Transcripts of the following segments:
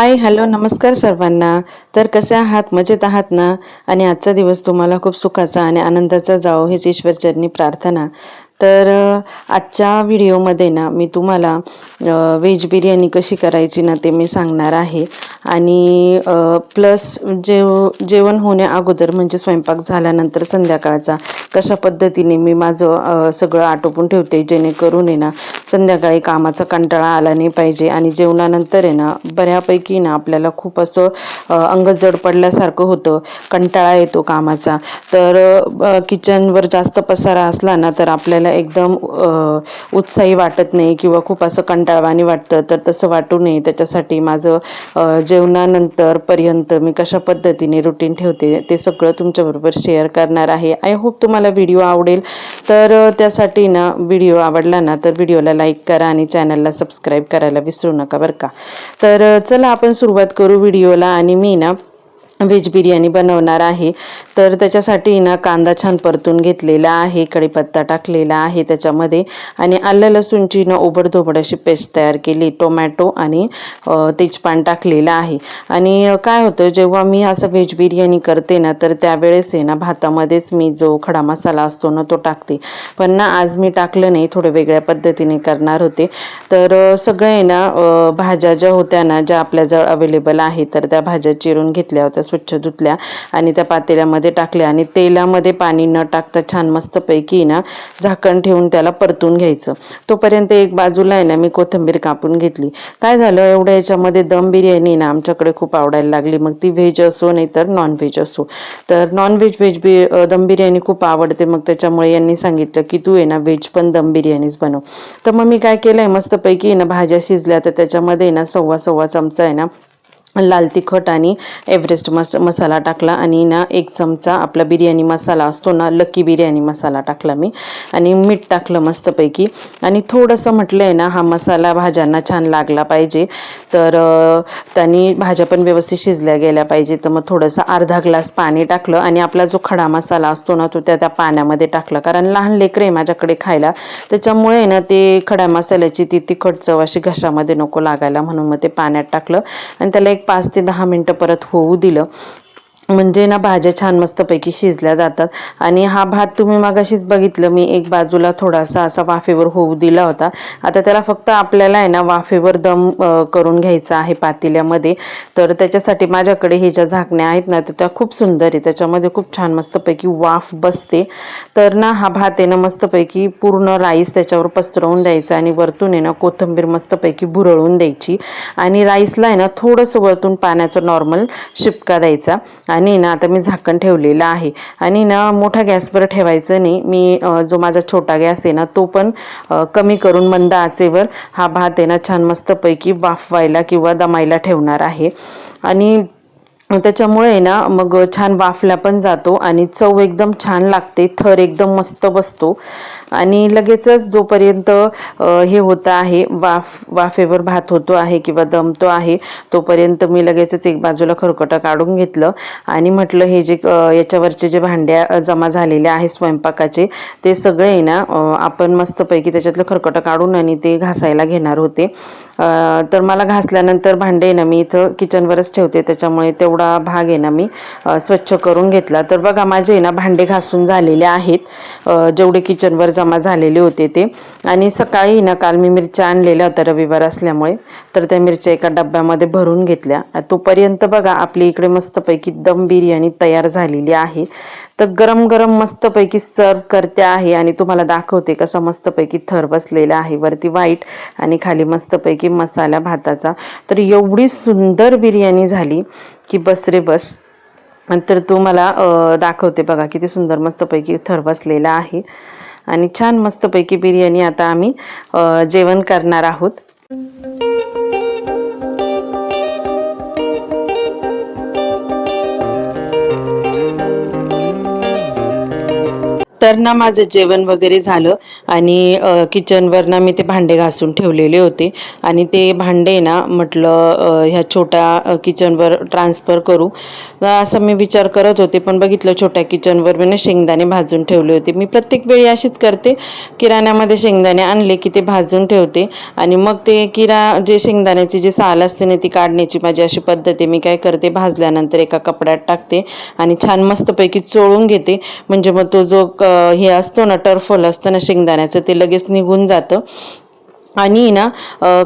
Hi hello नमस्कार सर्वांना. तर कसे आहात? मजेत आहात ना? आणि आजचा दिवस तुम्हाला खूप सुखाचा आणि आनंदाचा जावो हीच ईश्वरचरणी प्रार्थना. तर आजच्या व्हिडिओमध्ये ना मी तुम्हाला व्हेज बिर्याणी कशी करायची ना ते मी सांगणार आहे. आणि प्लस जेव जेवण होण्या अगोदर म्हणजे स्वयंपाक झाल्यानंतर संध्याकाळचा कशा पद्धतीने मी माझं सगळं आटोपून ठेवते जेणेकरून आहे ना संध्याकाळी कामाचा कंटाळा आला नाही पाहिजे आणि जेवणानंतर आहे ना बऱ्यापैकी ना आपल्याला खूप असं अंगजड अंग जड पडल्यासारखं होतं कंटाळा येतो कामाचा. तर किचनवर जास्त पसारा असला ना तर आपल्याला एकदम उत्साही वाटत नाही किंवा खूप असं कंटाळवाणी वाटतं तर तसं वाटू नये. त्याच्यासाठी माझं जेवणानंतर पर्यंत मी कशा पद्धतीने रुटीन ठेवते ते सगळं तुमच्याबरोबर शेअर करणार आहे. आय होप तुम्हाला व्हिडिओ आवडेल. तर त्यासाठी ना व्हिडिओ आवडला ना तर व्हिडिओला लाईक करा आणि चॅनलला सबस्क्राईब करायला विसरू नका बरं का. तर चला आपण सुरुवात करू व्हिडिओला आणि मी ना व्हेज बिर्याणी बनवणार आहे. तर त्याच्यासाठी ना कांदा छान परतून घेतलेला आहे कढीपत्ता टाकलेला आहे त्याच्यामध्ये. आणि आलं लसूणची ना ओबडधोबड अशी पेस्ट तयार केली टोमॅटो आणि तेजपान टाकलेलं आहे. आणि काय होतं जेव्हा मी असं व्हेज बिर्याणी करते ना तर त्यावेळेस आहे ना भातामध्येच मी जो खडा मसाला असतो ना तो टाकते. पण ना आज मी टाकलं नाही थोडं वेगळ्या पद्धतीने करणार होते. तर सगळे आहे ना भाज्या ज्या होत्या ना ज्या आपल्याजवळ अवेलेबल आहे तर त्या भाज्या चिरून घेतल्या होत्या. स्वच्छ धुतल्या आणि त्या पातेल्यामध्ये टाकल्या. आणि तेलामध्ये पाणी न टाकता छान मस्तपैकी ना झाकण ठेवून त्याला परतून घ्यायचं. तोपर्यंत एक बाजूला आहे ना मी कोथिंबीर कापून घेतली. काय झालं? एवढ्या याच्यामध्ये दम बिर्याणी ना आमच्याकडे खूप आवडायला लागली. मग ती व्हेज असो नाही तर नॉनव्हेज असो. तर नॉनव्हेज व्हेज बी बि दम बिर्याणी खूप आवडते. मग त्याच्यामुळे यांनी सांगितलं की तू आहे ना व्हेज पण दम बिर्याणीच बनव. तर मग मी काय केलं आहे मस्तपैकी आहे ना भाज्या शिजल्या. तर त्याच्यामध्ये आहे ना सव्वा सव्वा चमचा आहे ना लाल तिखट आणि एव्हरेस्ट मस मसाला टाकला आणि ना एक चमचा आपला बिर्याणी मसाला असतो ना लकी बिर्याणी मसाला टाकला मी. आणि मीठ टाकलं मस्तपैकी. आणि थोडंसं म्हटलं आहे ना हा मसाला भाज्यांना छान लागला पाहिजे. तर त्यांनी भाज्या पण व्यवस्थित शिजल्या गेल्या पाहिजे. तर मग थोडंसं अर्धा ग्लास पाणी टाकलं आणि आपला जो खडा मसाला असतो ना तो त्या त्या पाण्यामध्ये टाकला. कारण लहान लेकरं आहे माझ्याकडे खायला. त्याच्यामुळे आहे ना ते खडा मसाल्याची ती तिखट चव अशी घशामध्ये नको लागायला म्हणून मग ते पाण्यात टाकलं. आणि त्याला एक पाच ते दहा मिनटं परत होऊ दिलं. म्हणजे ना भाज्या छान मस्तपैकी शिजल्या जातात. आणि हा भात तुम्ही मागाशीच बघितलं मी एक बाजूला थोडासा असा वाफेवर होऊ दिला होता. आता त्याला फक्त आपल्याला आहे ना वाफेवर दम करून घ्यायचा आहे पातेल्यामध्ये. तर त्याच्यासाठी माझ्याकडे हे ज्या झाकण्या आहेत ना तर त्या खूप सुंदर आहे. त्याच्यामध्ये खूप छान मस्तपैकी वाफ बसते. तर ना हा भात आहे ना मस्तपैकी पूर्ण राईस त्याच्यावर पसरवून द्यायचा आणि वरतून आहे ना कोथिंबीर मस्तपैकी भुरळून द्यायची. आणि राईसला आहे ना थोडंसं वरतून पाण्याचा नॉर्मल शिपका द्यायचा. आणि ना आता मी झाकण ठेवलेलं आहे. आणि ना मोठ्या गॅसवर ठेवायचं नाही. मी जो माझा छोटा गॅस आहे ना तो पण कमी करून मंद आचेवर हा भात आहे ना छान मस्तपैकी वाफवायला किंवा दमायला ठेवणार आहे. आणि त्याच्यामुळे ना मग छान वाफला पण जातो आणि चव एकदम छान लागते थर एकदम मस्त बसतो. आणि लगेचच जोपर्यंत हे होतं आहे वाफ वाफेवर भात होतो आहे किंवा दमतो आहे तोपर्यंत मी लगेचच एक बाजूला खरकटं काढून घेतलं आणि म्हटलं हे जे याच्यावरचे जे भांड्या जमा झालेले आहे स्वयंपाकाचे ते सगळे आहे ना आपण मस्तपैकी त्याच्यातलं खरकटं काढून आणि ते घासायला घेणार होते. तर मला घासल्यानंतर भांडे आहे ना मी इथं किचनवरच ठेवते त्याच्यामुळे तेवढा भाग आहे ना मी स्वच्छ करून घेतला. तर बघा माझे आहे ना भांडे घासून झालेले आहेत. जेवढे किचनवर जमा झालेले होते ते. आणि सकाळी ना काल मी मिरच्या आणलेल्या होत्या रविवार असल्यामुळे. तर त्या मिरच्या एका डब्यामध्ये भरून घेतल्या. तोपर्यंत बघा आपली इकडे मस्तपैकी दम बिर्याणी तयार झालेली आहे. तर गरम गरम मस्तपैकी सर्व करते आहे आणि तुम्हाला दाखवते कसं मस्तपैकी थर बसलेला आहे. वरती व्हाईट आणि खाली मस्तपैकी मसाला भाताचा. तर एवढी सुंदर बिर्याणी झाली की बस रे बस. तर तुम्हाला मला दाखवते बघा किती सुंदर मस्तपैकी थर बसलेला आहे. आणि छान मस्तपैकी बिर्याणी आता आम्ही जेवण करणार आहोत. तर ना माझं जेवण वगैरे झालं आणि किचनवर ना मी ते भांडे घासून ठेवलेले होते. आणि ते भांडे ना म्हटलं ह्या छोट्या किचनवर ट्रान्सफर करू. असं मी विचार करत होते पण बघितलं छोट्या किचनवर मी ना शेंगदाणे भाजून ठेवले होते. मी प्रत्येक वेळी अशीच करते. किराण्यामध्ये शेंगदाणे आणले की ते भाजून ठेवते. आणि मग ते किरा जे शेंगदाण्याची जी साल असते ना ती काढण्याची माझी अशी पद्धत आहे. मी काय करते भाजल्यानंतर एका कपड्यात टाकते आणि छान मस्तपैकी चोळून घेते. म्हणजे मग तो जो क- हे असतो ना टर्फल असतं ना शेंगदाण्याचं ते लगेच निघून जातं. आणि ना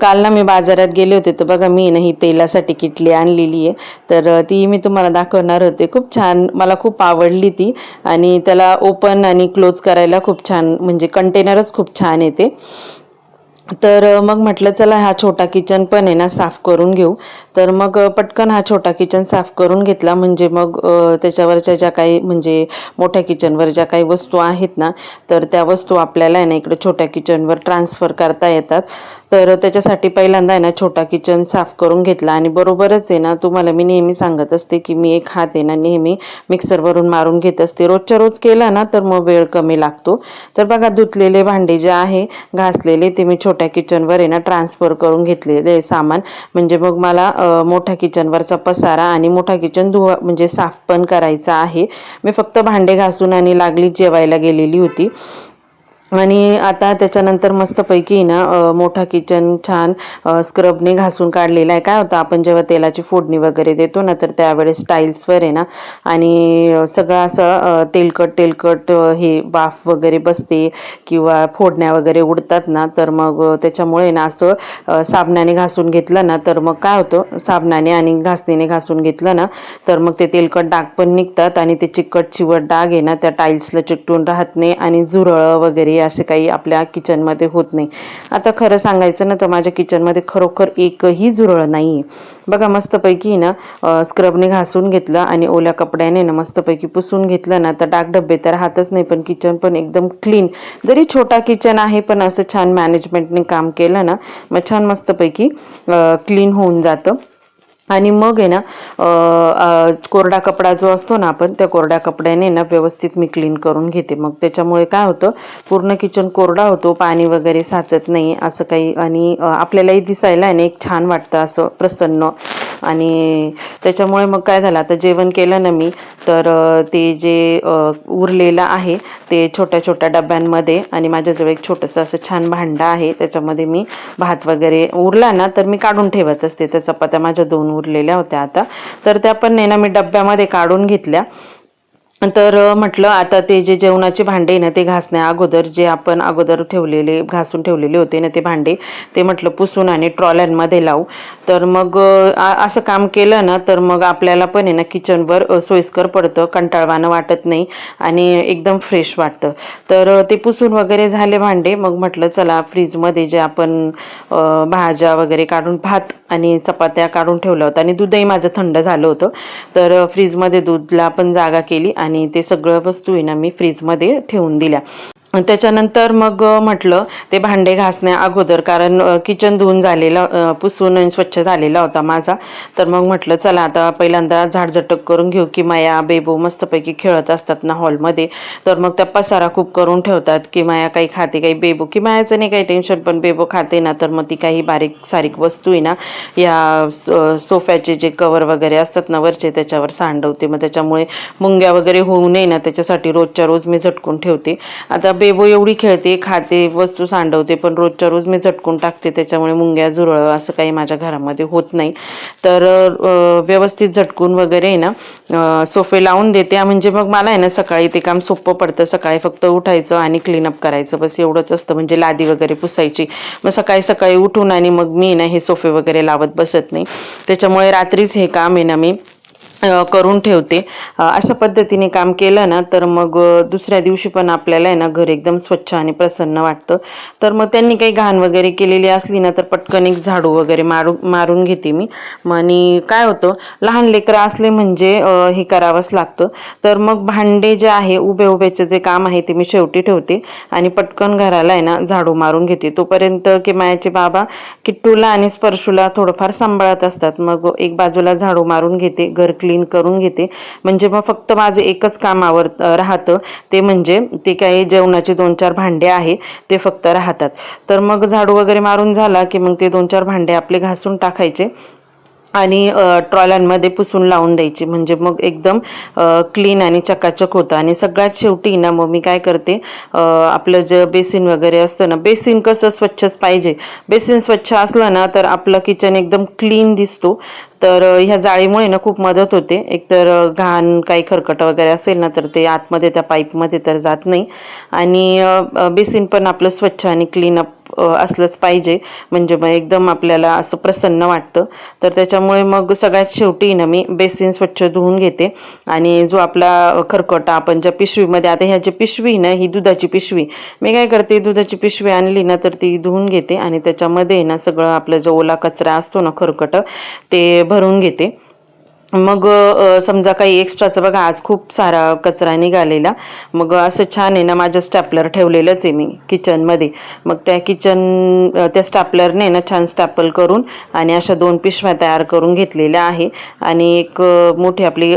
काल ना मी बाजारात गेले होते तर बघा मी ना ही तेलासाठी किटली आणलेली आहे. तर ती मी तुम्हाला दाखवणार होते. खूप छान मला खूप आवडली ती. आणि त्याला ओपन आणि क्लोज करायला खूप छान म्हणजे कंटेनरच खूप छान येते. तर मग म्हटलं चला हा छोटा किचन पण आहे ना साफ करून घेऊ. तर मग पटकन हा छोटा किचन साफ करून घेतला. म्हणजे मग त्याच्यावरच्या ज्या काही म्हणजे मोठ्या किचनवर ज्या काही वस्तू आहेत ना तर त्या वस्तू आपल्याला आहे ना इकडे छोट्या किचनवर ट्रान्सफर करता येतात. तर त्याच्यासाठी पहिल्यांदा आहे ना छोटा किचन साफ करून घेतला. आणि बरोबरच आहे ना तुम्हाला मी नेहमी सांगत असते की मी एक हात आहे ना नेहमी मिक्सरवरून मारून घेत असते. रोजच्या रोज केला ना तर मग वेळ कमी लागतो. तर बघा धुतलेले भांडे जे आहे घासलेले ते मी छोट्या किचनवर आहे ना ट्रान्सफर करून घेतलेले सामान. म्हणजे मग मला मोठ्या किचनवरचा पसारा आणि मोठा किचन धुवा म्हणजे साफ पण करायचा आहे. मी फक्त भांडे घासून आणि लागलीच जेवायला गेलेली होती. आणि आता त्याच्यानंतर मस्तपैकी ना मोठा किचन छान स्क्रबने घासून काढलेला आहे. काय होतं आपण जेव्हा तेलाची फोडणी वगैरे देतो ना तर त्यावेळेस टाईल्सवर आहे ना आणि सगळं असं तेलकट तेलकट हे वाफ वगैरे बसते किंवा फोडण्या वगैरे उडतात ना तर मग त्याच्यामुळे ना असं साबणाने घासून घेतलं ना तर मग काय होतं साबणाने आणि घासणीने घासून घेतलं ना तर मग ते तेलकट डाग पण निघतात आणि ते चिकट चिवट डाग आहे ना त्या टाईल्सला चिकटून राहत नाही आणि झुरळं वगैरे असे काही आपल्या किचनमध्ये होत नाही. आता खरं सांगायचं ना तर माझ्या किचनमध्ये खरोखर एकही झुरळ नाही आहे बघा मस्तपैकी ना स्क्रबने घासून घेतलं आणि ओल्या कपड्याने ना मस्तपैकी पुसून घेतलं ना तर डागडब्बे तर राहतच नाही पण किचन पण एकदम क्लीन. जरी छोटा किचन आहे पण असं छान मॅनेजमेंटने काम केलं ना मग छान मस्तपैकी क्लीन होऊन जातं. आणि मग आहे ना कोरडा कपडा जो असतो ना आपण त्या कोरड्या कपड्याने ना व्यवस्थित मी क्लीन करून घेते. मग त्याच्यामुळे काय होतं पूर्ण किचन कोरडा होतो पाणी वगैरे साचत नाही असं काही आणि आपल्यालाही दिसायला आहे ना एक छान वाटतं असं प्रसन्न. आणि त्याच्यामुळे मग काय झालं आता जेवण केलं ना मी तर ते जे उरलेलं आहे ते छोट्या छोट्या डब्यांमध्ये आणि माझ्याजवळ एक छोटंसं असं छान भांडं आहे त्याच्यामध्ये मी भात वगैरे उरला ना तर मी काढून ठेवत असते. त्या चपात्या माझ्या दोन उरलेल्या होत्या आता. तर त्या पण आहे ना मी डब्यामध्ये काढून घेतल्या. तर म्हटलं आता ते जे जेवणाचे भांडे आहे ना ते घासण्या अगोदर जे आपण अगोदर ठेवलेले घासून ठेवलेले होते ना ते भांडे ते म्हटलं पुसून आणि ट्रॉल्यांमध्ये लावू. तर मग असं काम केलं ना तर मग आपल्याला पण आहे ना किचनवर सोयीस्कर पडतं कंटाळवाणं वाटत नाही आणि एकदम फ्रेश वाटतं. तर ते पुसून वगैरे झाले भांडे मग म्हटलं चला फ्रीजमध्ये जे आपण भाज्या वगैरे काढून भात आणि चपात्या काढून ठेवल्या होत्या आणि दूधही माझं थंड झालं होतं. तर फ्रीजमध्ये दूधला पण जागा केली आणि आणि ते सगळं वस्तू आहे ना मी फ्रीजमध्ये ठेवून दिल्या. त्याच्यानंतर मग म्हटलं ते भांडे घासण्या अगोदर कारण किचन धुवून झालेला पुसून स्वच्छ झालेला होता माझा. तर मग म्हटलं चला आता पहिल्यांदा झाडझटक करून घेऊ की माया बेबो मस्तपैकी खेळत असतात ना हॉलमध्ये. तर मग त्या पसारा खूप करून ठेवतात की माया काही खाते काही बेबू की मायाचं नाही काही टेन्शन पण बेबो खाते ना तर मग ती काही बारीक सारीक वस्तू आहे ना या सोफ्याचे जे कवर वगैरे असतात ना वरचे त्याच्यावर सांडवते. मग त्याच्यामुळे मुंग्या वगैरे होऊ नये ना त्याच्यासाठी रोजच्या रोज मी झटकून ठेवते. आता बेबो एवढी खेळते खाते वस्तू सांडवते पण रोजच्या रोज मी झटकून टाकते त्याच्यामुळे मुंग्या झुरळ असं काही माझ्या घरामध्ये होत नाही. तर व्यवस्थित झटकून वगैरे आहे ना सोफे लावून देते. म्हणजे मग मला आहे ना सकाळी ते काम सोपं पडतं. सकाळी फक्त उठायचं आणि क्लीनअप करायचं. बस एवढंच असतं. म्हणजे लादी वगैरे पुसायची. मग सकाळी सकाळी उठून आणि मग मी ना हे सोफे वगैरे लावत बसत नाही. त्याच्यामुळे रात्रीच हे काम आहे ना मी करून ठेवते. अशा पद्धतीने काम केलं ना तर मग दुसऱ्या दिवशी पण आपल्याला आहे ना घर एकदम स्वच्छ आणि प्रसन्न वाटतं. तर मग त्यांनी काही घाण वगैरे केलेली असली ना तर पटकन एक झाडू वगैरे मारू मारून घेते मी. मग आणि काय होतं लहान लेकरं असले म्हणजे हे करावंच लागतं. तर मग भांडे जे आहे उभे उभ्याचे जे काम आहे ते मी शेवटी ठेवते. आणि पटकन घराला आहे ना झाडू मारून घेते. तोपर्यंत की मायाचे बाबा किट्टूला आणि स्पर्शूला थोडंफार सांभाळत असतात. मग एक बाजूला झाडू मारून घेते घर क्लीन क्लीन करून घेते. म्हणजे मग फक्त माझं एकच काम आवर राहतं. ते म्हणजे ते काही जेवणाचे दोन चार भांडे आहे ते फक्त राहतात. तर मग झाडू वगैरे मारून झाला की मग ते दोन चार भांडे आपले घासून टाकायचे आणि ट्रॉल्यांमध्ये ट्रॉलांमध्ये पुसून लावून द्यायची. म्हणजे मग एकदम क्लीन आणि चकाचक होतं. आणि सगळ्यात शेवटी ना मग मी काय करते आपलं जे बेसिन वगैरे असतं ना बेसिन कसं स्वच्छच पाहिजे. बेसिन स्वच्छ असलं ना तर आपलं किचन एकदम क्लीन दिसतो. तर ह्या जाळीमुळे ना खूप मदत होते. एकतर घाण काही खरकट वगैरे असेल ना तर ते आतमध्ये त्या पाईपमध्ये तर जात नाही. आणि बेसिन पण आपलं स्वच्छ आणि क्लीन अप असलंच पाहिजे. म्हणजे मग एकदम आपल्याला असं प्रसन्न वाटतं. तर त्याच्यामुळे मग सगळ्यात शेवटी ना मी बेसिन स्वच्छ धुवून घेते. आणि जो आपला खरकटा आपण ज्या पिशवीमध्ये आता ह्या जी पिशवी ना ही दुधाची पिशवी मी काय करते दुधाची पिशवी आणली ना तर ती धुवून घेते. आणि त्याच्यामध्ये ना सगळं आपलं जो ओला कचरा असतो ना खरकट ते भरून घेते. मग समजा काही एक्स्ट्राचं बघा आज खूप सारा कचरा निघालेला. मग असं छान आहे ना माझं स्टॅपलर ठेवलेलंच आहे मी किचनमध्ये मग त्या किचन त्या स्टॅपलरने ना छान स्टॅपल करून आणि अशा दोन पिशव्या तयार करून घेतलेल्या आहे. आणि एक मोठी आपली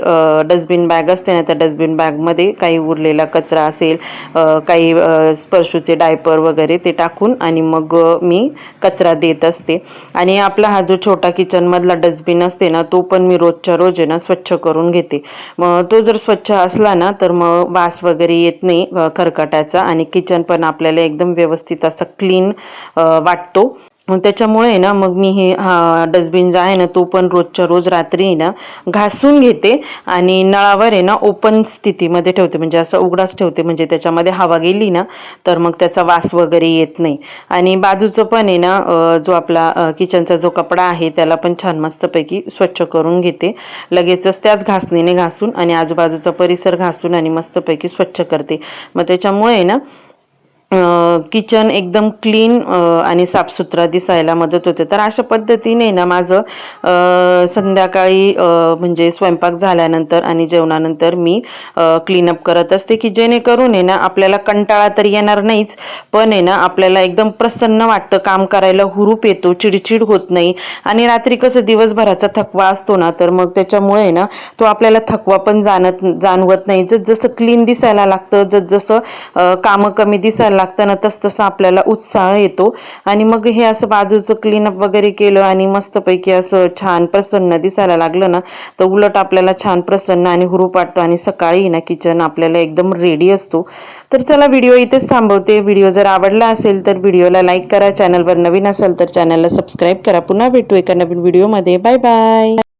डस्टबिन बॅग असते ना त्या डस्टबिन बॅगमध्ये काही उरलेला कचरा असेल काही स्पर्शूचे डायपर वगैरे ते टाकून आणि मग मी कचरा देत असते. आणि आपला हा जो छोटा किचनमधला डस्टबिन असते ना तो पण मी रोजच्या रोज आहे ना स्वच्छ करून घेते. मग तो जर स्वच्छ असला ना तर मग वास वगैरे येत नाही अ, आणि किचन पण आपल्याला एकदम व्यवस्थित असं क्लीन वाटतो. त्याच्यामुळे आहे ना मग मी हे हा डस्टबिन जो आहे ना तो पण रोजच्या रोज रात्री आहे ना घासून घेते आणि नळावर आहे ना ओपन स्थितीमध्ये ठेवते. म्हणजे असं उघडाच ठेवते. म्हणजे त्याच्यामध्ये हवा गेली ना तर मग त्याचा वास वगैरे येत नाही. आणि बाजूचं पण आहे ना जो आपला किचनचा जो कपडा आहे त्याला पण छान मस्तपैकी स्वच्छ करून घेते. लगेचच त्याच घासणीने घासून आणि आजूबाजूचा परिसर घासून आणि मस्तपैकी स्वच्छ करते. मग त्याच्यामुळे आहे ना किचन एकदम क्लीन आणि साफसुथरा दिसायला मदत होते. तर अशा पद्धतीने ना माझं संध्याकाळी म्हणजे स्वयंपाक झाल्यानंतर आणि जेवणानंतर मी क्लीनअप करत असते की जेणेकरून आहे ना आपल्याला कंटाळा तर येणार नाहीच पण आहे ना आपल्याला एकदम प्रसन्न वाटतं काम करायला हुरूप येतो चिडचिड होत नाही. आणि रात्री कसं दिवसभराचा थकवा असतो ना तर मग त्याच्यामुळे ना तो आपल्याला थकवा पण जाणत जाणवत नाही. जस जसं क्लीन दिसायला लागतं जस जसं कामं कमी दिसायला लागताना तस आपल्याला उत्साह येतो. आणि मग हे असं बाजूचं क्लीनअप वगैरे केलं आणि मस्तपैकी असं छान प्रसन्न दिसायला लागलं ना तर उलट आपल्याला छान प्रसन्न आणि हुरूप वाटतो आणि सकाळी ना किचन आपल्याला एकदम रेडी असतो. तर चला व्हिडिओ इथेच थांबवते. व्हिडिओ जर आवडला असेल तर व्हिडिओला लाईक करा. चॅनलवर नवीन असेल तर चॅनलला सबस्क्राईब करा. पुन्हा भेटू एका नवीन व्हिडिओमध्ये बाय बाय